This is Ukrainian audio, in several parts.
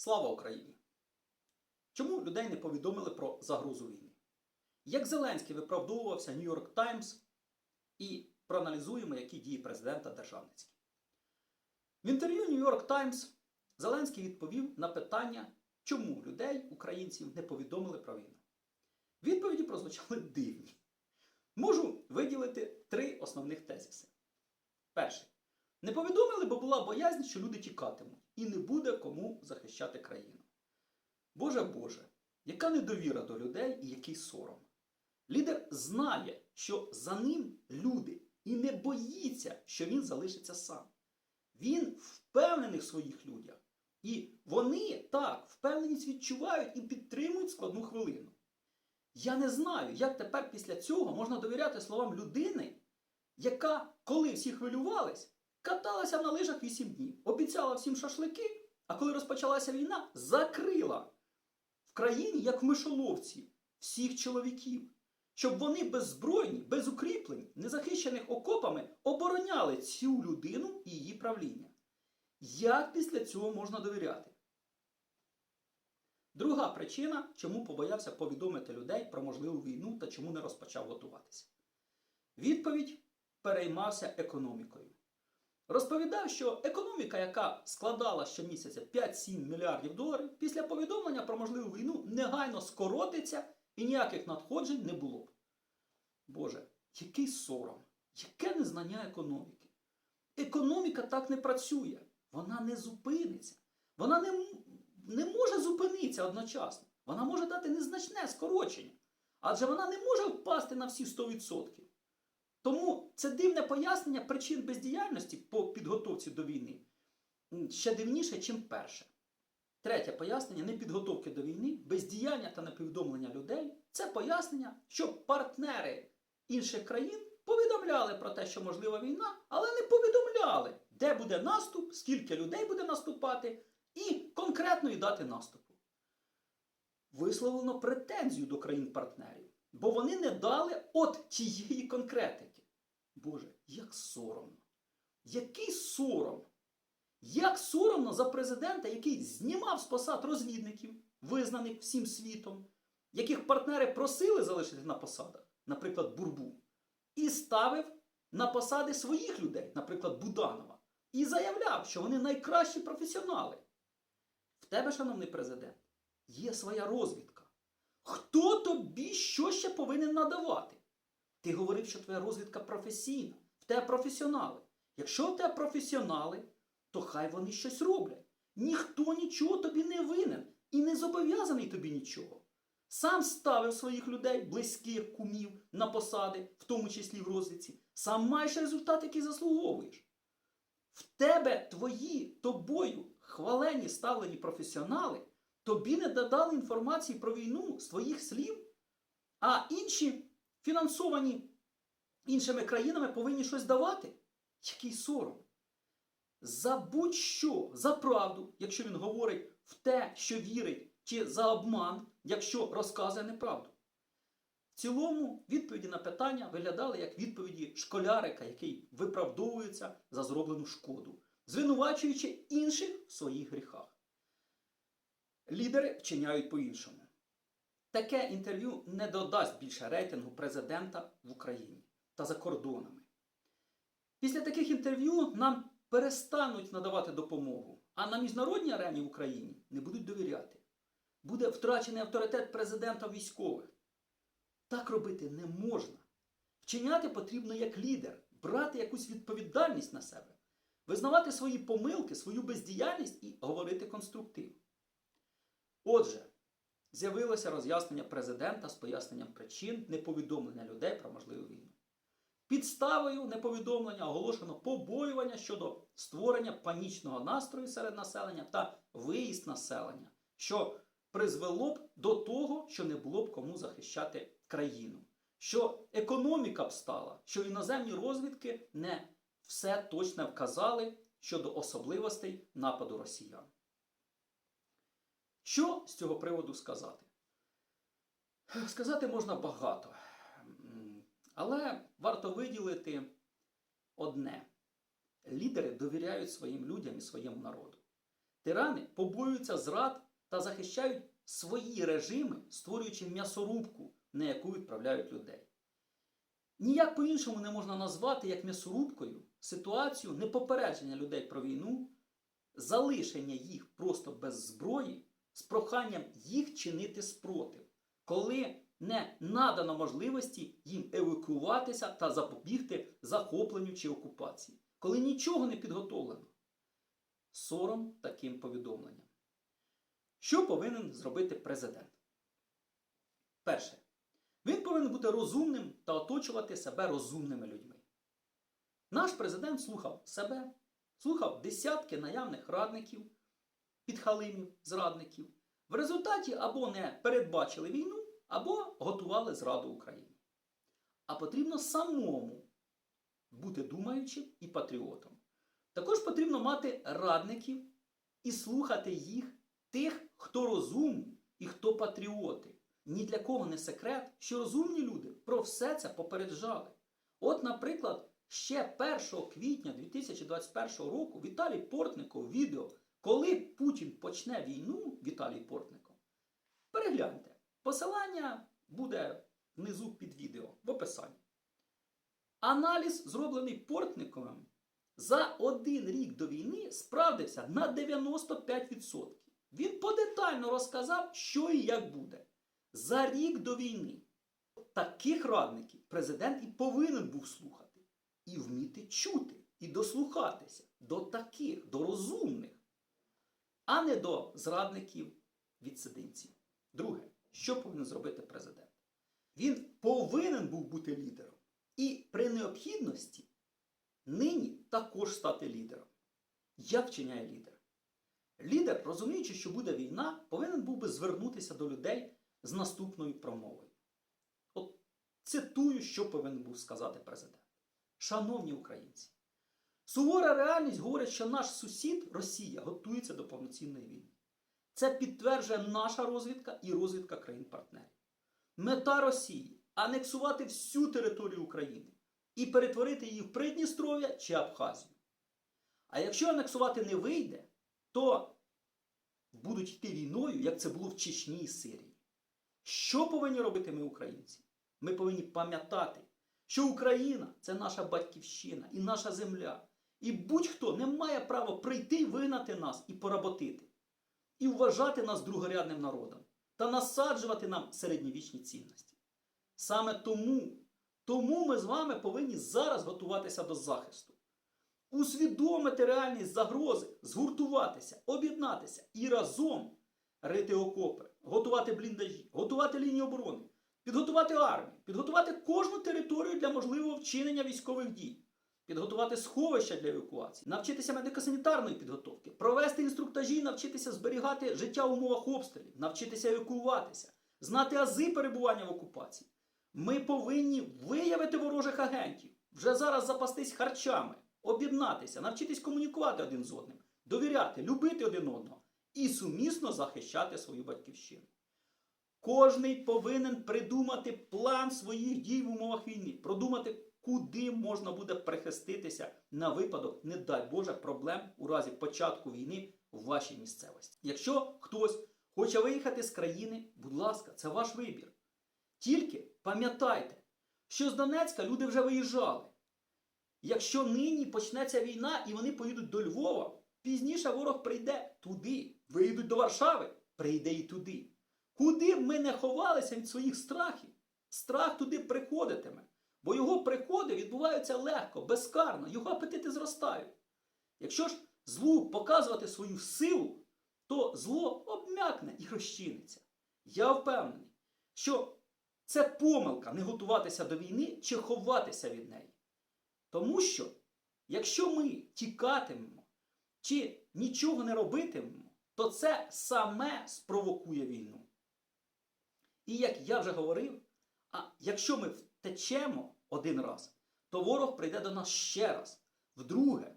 Слава Україні! Чому людей не повідомили про загрозу війни? Як Зеленський виправдовувався Нью-Йорк Таймс і проаналізуємо, які дії президента державницькі. В інтерв'ю Нью-Йорк Таймс Зеленський відповів на питання, чому людей, українців, не повідомили про війну. Відповіді прозвучали дивні. Можу виділити три основних тезиси. Перший. Не повідомили, бо була боязнь, що люди тікатимуть, і не буде кому захищати країну. Боже Боже, яка недовіра до людей і який сором. Лідер знає, що за ним люди, і не боїться, що він залишиться сам. Він впевнений в своїх людях. І вони так впевненість відчувають і підтримують складну хвилину. Я не знаю, як тепер після цього можна довіряти словам людини, яка, коли всі хвилювались, каталася на лижах 8 днів, обіцяла всім шашлики, а коли розпочалася війна, закрила в країні, як в мишоловці, всіх чоловіків, щоб вони беззбройні, без укріплень, незахищених окопами обороняли цю людину і її правління. Як після цього можна довіряти? Друга причина, чому побоявся повідомити людей про можливу війну та чому не розпочав готуватися. Відповідь переймався економікою. Розповідав, що економіка, яка складала щомісяця 5-7 мільярдів доларів, після повідомлення про можливу війну негайно скоротиться і ніяких надходжень не було б. Боже, який сором, яке незнання економіки. Економіка так не працює, вона не зупиниться. Вона не, не може зупинитися одночасно. Вона може дати незначне скорочення, адже вона не може впасти на всі 100%. Тому це дивне пояснення причин бездіяльності по підготовці до війни ще дивніше, ніж перше. Третє пояснення непідготовки до війни, бездіяння та неповідомлення людей це пояснення, що партнери інших країн повідомляли про те, що можлива війна, але не повідомляли, де буде наступ, скільки людей буде наступати, і конкретної дати наступу. Висловлено претензію до країн-партнерів, бо вони не дали от тієї конкретики. Боже, як соромно! Який сором! Як соромно за президента, який знімав з посад розвідників, визнаних всім світом, яких партнери просили залишити на посадах, наприклад, Бурбу, і ставив на посади своїх людей, наприклад, Буданова, і заявляв, що вони найкращі професіонали. В тебе, шановний президент, є своя розвідка. Хто тобі що ще повинен надавати? Ти говорив, що твоя розвідка професійна, в тебе професіонали. Якщо в тебе професіонали, то хай вони щось роблять. Ніхто нічого тобі не винен і не зобов'язаний тобі нічого. Сам ставив своїх людей, близьких кумів на посади, в тому числі в розвідці. Сам маєш результат, який заслуговуєш. В тебе твої тобою хвалені ставлені професіонали тобі не додали інформації про війну з твоїх слів, а інші фінансовані іншими країнами повинні щось давати. Який сором. За будь-що, за правду, якщо він говорить в те, що вірить, чи за обман, якщо розказує неправду. В цілому відповіді на питання виглядали як відповіді школярика, який виправдовується за зроблену шкоду, звинувачуючи інших в своїх гріхах. Лідери вчиняють по-іншому. Таке інтерв'ю не додасть більше рейтингу президента в Україні та за кордонами. Після таких інтерв'ю нам перестануть надавати допомогу, а на міжнародній арені в Україні не будуть довіряти. Буде втрачений авторитет президента військових. Так робити не можна. Вчиняти потрібно як лідер, брати якусь відповідальність на себе, визнавати свої помилки, свою бездіяльність і говорити конструктив. Отже, з'явилося роз'яснення президента з поясненням причин неповідомлення людей про можливу війну. Підставою неповідомлення оголошено побоювання щодо створення панічного настрою серед населення та виїзд населення, що призвело б до того, що не було б кому захищати країну, що економіка б стала, що іноземні розвідки не все точно вказали щодо особливостей нападу росіян. Що з цього приводу сказати? Сказати можна багато. Але варто виділити одне: лідери довіряють своїм людям і своєму народу. Тирани побоюються зрад та захищають свої режими, створюючи м'ясорубку, на яку відправляють людей. Ніяк по-іншому не можна назвати як м'ясорубкою ситуацію непопередження людей про війну, залишення їх просто без зброї з проханням їх чинити спротив, коли не надано можливості їм евакуюватися та запобігти захопленню чи окупації, коли нічого не підготовлено. Сором таким повідомленням. Що повинен зробити президент? Перше. Він повинен бути розумним та оточувати себе розумними людьми. Наш президент слухав себе, слухав десятки наявних радників, підхалимів, зрадників. В результаті або не передбачили війну, або готували зраду Україні. А потрібно самому бути думаючим і патріотом. Також потрібно мати радників і слухати їх, тих, хто розумні і хто патріоти. Ні для кого не секрет, що розумні люди про все це попереджали. От, наприклад, ще 1 квітня 2021 року Віталій Портников відео, коли Путін почне війну, Віталій Портников, перегляньте. Посилання буде внизу під відео в описанні. Аналіз, зроблений Портниковим, за один рік до війни справдився на 95%. Він подетально розказав, що і як буде. За рік до війни. Таких радників президент і повинен був слухати, і вміти чути, і дослухатися до таких, до розумних, а не до зрадників відсидинців. Друге, що повинен зробити президент? Він повинен був бути лідером. І при необхідності нині також стати лідером. Як вчиняє лідер? Лідер, розуміючи, що буде війна, повинен був би звернутися до людей з наступною промовою. От цитую, що повинен був сказати президент. Шановні українці, сувора реальність говорить, що наш сусід Росія готується до повноцінної війни. Це підтверджує наша розвідка і розвідка країн-партнерів. Мета Росії анексувати всю територію України і перетворити її в Придністров'я чи Абхазію. А якщо анексувати не вийде, то будуть йти війною, як це було в Чечні і Сирії. Що повинні робити ми, українці? Ми повинні пам'ятати, що Україна це наша батьківщина і наша земля. І будь-хто не має права прийти і вигнати нас і поработити, і вважати нас другорядним народом та насаджувати нам середньовічні цінності. Саме тому, тому ми з вами повинні зараз готуватися до захисту, усвідомити реальність загрози, згуртуватися, об'єднатися і разом рити окопи, готувати бліндажі, готувати лінії оборони, підготувати армію, підготувати кожну територію для можливого вчинення військових дій, підготувати сховища для евакуації, навчитися медико-санітарної підготовки, провести інструктажі, навчитися зберігати життя в умовах обстрілів, навчитися евакуюватися, знати ази перебування в окупації. Ми повинні виявити ворожих агентів, вже зараз запастись харчами, об'єднатися, навчитись комунікувати один з одним, довіряти, любити один одного і сумісно захищати свою батьківщину. Кожний повинен придумати план своїх дій в умовах війни, продумати, куди можна буде прихиститися на випадок, не дай Боже, проблем у разі початку війни в вашій місцевості. Якщо хтось хоче виїхати з країни, будь ласка, це ваш вибір. Тільки пам'ятайте, що з Донецька люди вже виїжджали. Якщо нині почнеться війна і вони поїдуть до Львова, пізніше ворог прийде туди. Виїдуть до Варшави, прийде і туди. Куди б ми не ховалися від своїх страхів, страх туди приходитиме. Бо його приходи відбуваються легко, безкарно, його апетити зростають. Якщо ж злу показувати свою силу, то зло обм'якне і розчиниться. Я впевнений, що це помилка не готуватися до війни чи ховатися від неї. Тому що, якщо ми тікатимемо чи нічого не робитимемо, то це саме спровокує війну. І як я вже говорив, а якщо ми втечемо один раз, то ворог прийде до нас ще раз, вдруге,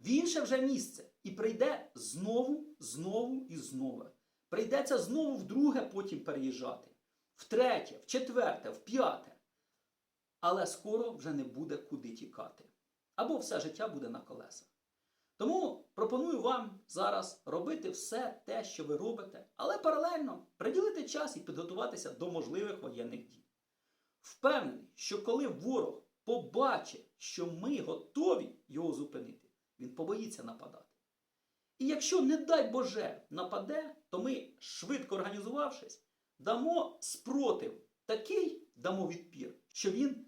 в інше вже місце, і прийде знову, знову і знову. Прийдеться знову вдруге потім переїжджати, втретє, в четверте, в п'яте. Але скоро вже не буде куди тікати. Або все життя буде на колесах. Тому пропоную вам зараз робити все те, що ви робите, але паралельно приділити час і підготуватися до можливих воєнних дій. Впевнений, що коли ворог побачить, що ми готові його зупинити, він побоїться нападати. І якщо, не дай Боже, нападе, то ми, швидко організувавшись, дамо спротив такий, дамо відпір, що він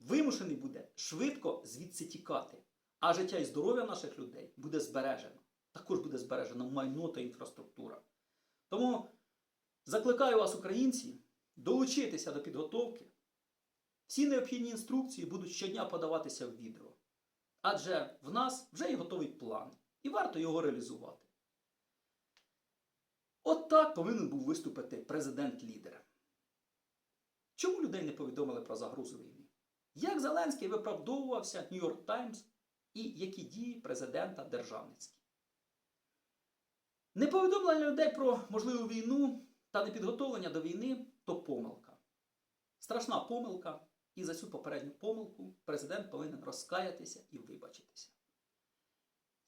вимушений буде швидко звідси тікати. А життя і здоров'я наших людей буде збережено. Також буде збережено майно та інфраструктура. Тому закликаю вас, українці, долучитися до підготовки. Всі необхідні інструкції будуть щодня подаватися в відео. Адже в нас вже є готовий план, і варто його реалізувати. От так повинен був виступити президент-лідер. Чому людей не повідомили про загрозу війни? Як Зеленський виправдовувався Нью-Йорк Таймс і які дії президента державницькі? Неповідомлення людей про можливу війну та непідготовлення до війни то помилка. Страшна помилка, і за цю попередню помилку президент повинен розкаятися і вибачитися.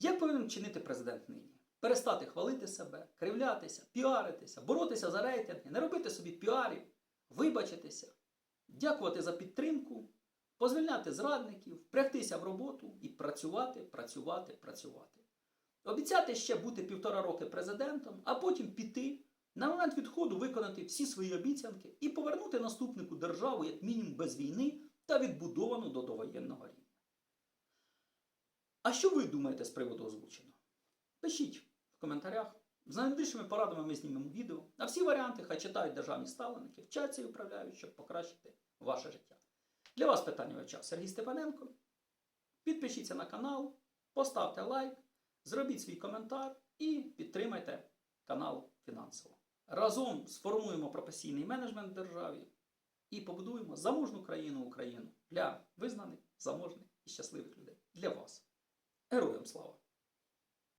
Як повинен чинити президент нині? Перестати хвалити себе, кривлятися, піаритися, боротися за рейтинги, не робити собі піарів, вибачитися, дякувати за підтримку, позвільняти зрадників, впрягтися в роботу і працювати, працювати, працювати. Обіцяти ще бути півтора роки президентом, а потім піти, на момент відходу виконати всі свої обіцянки і повернути наступнику державу як мінімум без війни та відбудовану до довоєнного рівня. А що ви думаєте з приводу озвученого? Пишіть в коментарях. За найбільшими порадами ми знімемо відео. А всі варіанти хай читають державні ставленики, вчаться і управляють, щоб покращити ваше життя. Для вас питання вивчав Сергій Степаненко. Підпишіться на канал, поставте лайк, зробіть свій коментар і підтримайте канал фінансово. Разом сформуємо професійний менеджмент в державі і побудуємо заможну країну Україну для визнаних, заможних і щасливих людей. Для вас. Героям слава!